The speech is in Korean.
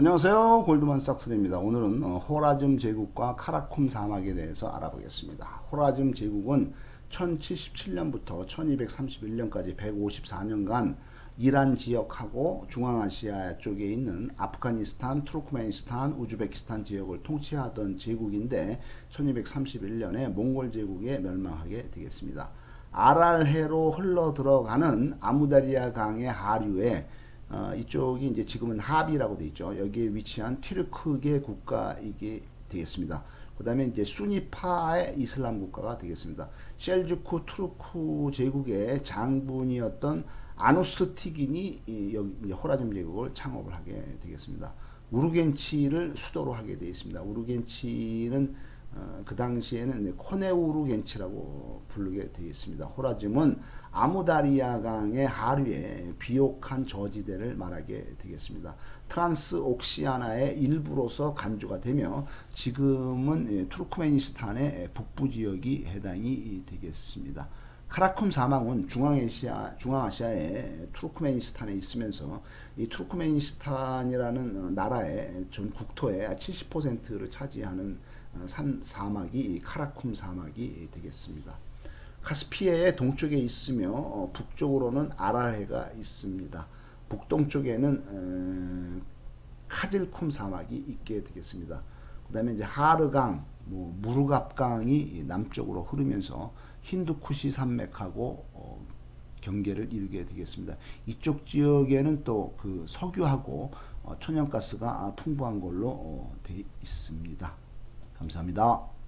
안녕하세요. 골드만삭스입니다. 오늘은 어, 호라즘 제국과 카라쿰 사막에 대해서 알아보겠습니다. 호라즘 제국은 1077년부터 1231년까지 154년간 이란 지역하고 중앙아시아 쪽에 있는 아프가니스탄, 투르크메니스탄, 우즈베키스탄 지역을 통치하던 제국인데 1231년에 몽골 제국에 멸망하게 되겠습니다. 아랄해로 흘러 들어가는 아무다리아 강의 하류에 어, 이쪽이 이제 지금은 합이라고 돼 있죠. 여기에 위치한 튀르크계 국가 이게 되겠습니다. 그 다음에 이제 수니파의 이슬람 국가가 되겠습니다. 셀주크 투르크 제국의 장군이었던 아누스티긴이 이 여기 호라즘 제국을 창업을 하게 되겠습니다. 우르겐치를 수도로 하게 되어 있습니다. 우르겐치는 어, 그 당시에는 코네우르겐치라고 부르게 되어 있습니다. 호라즘은 아무다리아 강의 하류에 비옥한 저지대를 말하게 되겠습니다. 트란스옥시아나의 일부로서 간주가 되며 지금은 예, 투르크메니스탄의 북부 지역이 해당이 되겠습니다. 카라쿰 사망은 중앙아시아 중앙아시아의 투르크메니스탄에 있으면서 이 투르크메니스탄이라는 어, 나라의 전 국토의 70%를 차지하는 어, 산 사막이 이 카라쿰 사막이 되겠습니다. 카스피해의 동쪽에 있으며 어, 북쪽으로는 아랄해가 있습니다. 북동쪽에는 어, 카질쿰 사막이 있게 되겠습니다. 그다음에 이제 하르강, 뭐 무르갑강이 남쪽으로 흐르면서 힌두쿠시 산맥하고 어, 경계를 이루게 되겠습니다. 이쪽 지역에는 또 그 석유하고 어, 천연가스가 풍부한 걸로 어, 돼 있습니다. 감사합니다.